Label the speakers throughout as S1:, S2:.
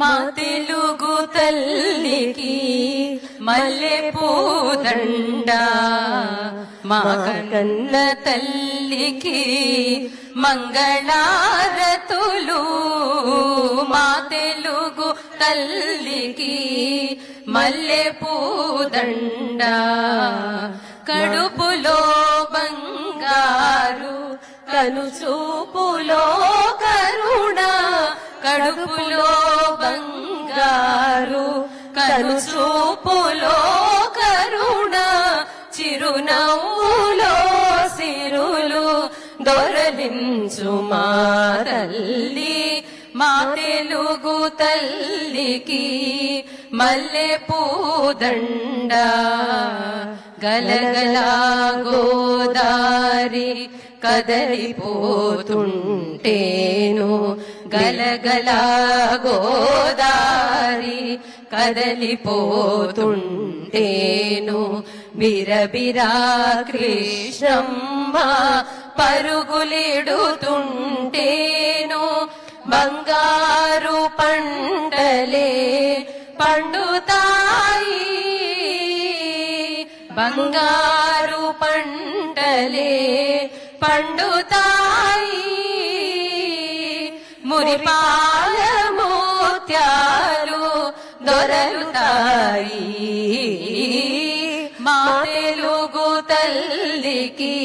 S1: మా తెలుగు తల్లికి మల్లె పూదండ. మా కన్న తల్లికి మంగళారతులు. మా తెలుగు తల్లికి మల్లె పూదండ. కడుపులో బంగారు కను చూపులో కరుణ. కడుపులో చూపులో కరుణ చిరునవ్వులో సిరులు దొరలించు మా తల్లి మా తెలుగు తల్లికి మల్లె పూదండ గలగలా గోదారి కదలిపోతుంటేను గలగలా గో కదలిపోతుంటేను. బిరబిరా కృష్ణమ్మ పరుగులిడుతుంటేను. బంగారు పంటలే పండుతాయి. బంగారు పంటలే పండుతాయి. మురిపా దొరలుతాయి మా తెలుగు తల్లికి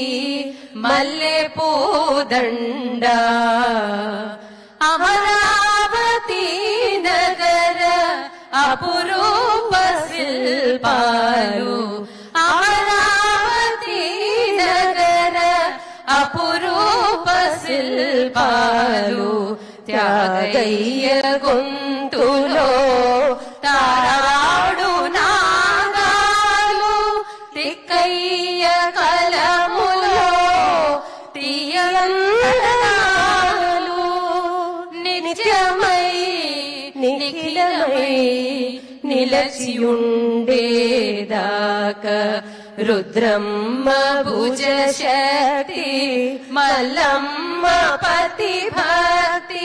S1: మల్లె పూదండ అమరావతి నగర అపురూప శిల్పాలు అమరావతి నగర అపురూప శిల్పాలు త్యాగయ్య గొంతులో നിഖിലമൈ നിലച്ചിയുണ്ടേതാക രുദ്രമ്മ ഭുജശക്തി മലമ്മ പതിഭക്തി.